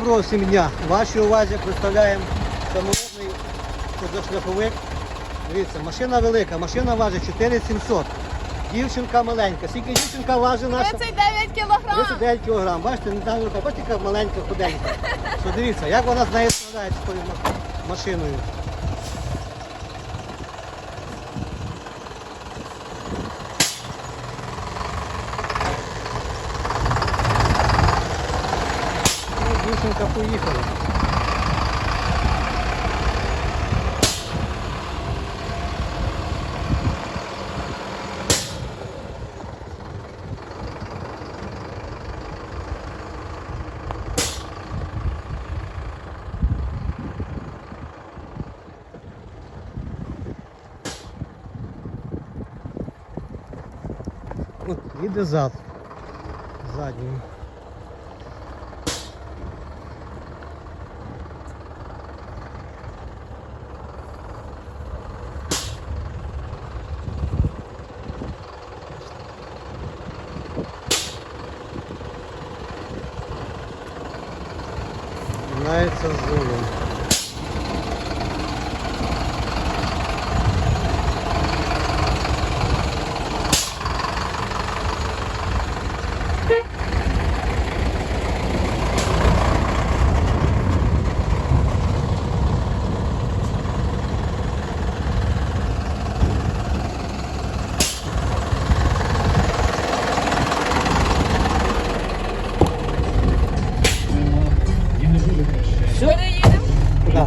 Доброго всім дня. Вашій увазі представляємо саморобний позашляховик. Дивіться, машина велика, машина важить 4700. Дівчинка маленька. Скільки дівчинка важить наша? 39 кілограм. 39 кг. Бачите, не знаю, яка, бачите, яка маленька, худенька. Що дивіться, як вона з нею справляється з тою машиною. Ну, Дівчинка поїхала. От, їде зад. Задній. Знається з. Куди їдемо? Да,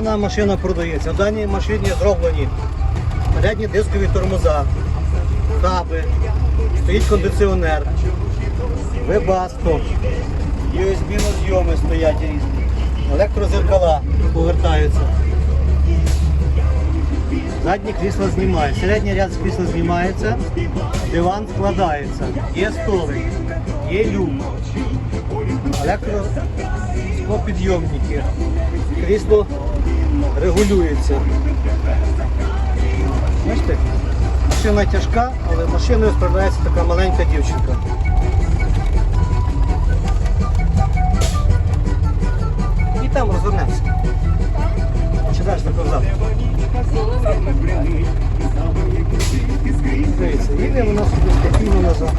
Дана машина продається. В даній машині зроблені передні дискові тормоза, хаби, стоїть кондиціонер, вебасто, USB розйоми стоять різні, електрозеркала повертаються. Задні крісла знімає, середній ряд з крісла знімається, диван складається, є столик, є люк, електросклопідйомники, крісло регулюється. Бачите? Машина тяжка, але машиною справляється така маленька дівчинка. І там розвернеться. Чи далі на ковзах? Дивіться, їде вона собі спокійно назад.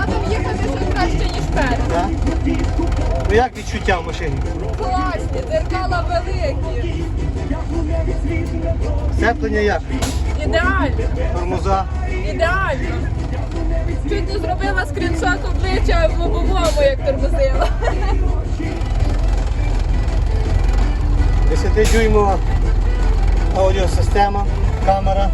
Задом їхати ще краще, ніж перед. Да? Ну як відчуття в машині? Класні, дзеркала великі. Сцеплення як? Ідеально, Тормоза. ідеально. Чуть не зробила скріншот обличчя в лобовому, як тормозила. 10-дюймова аудіосистема, камера,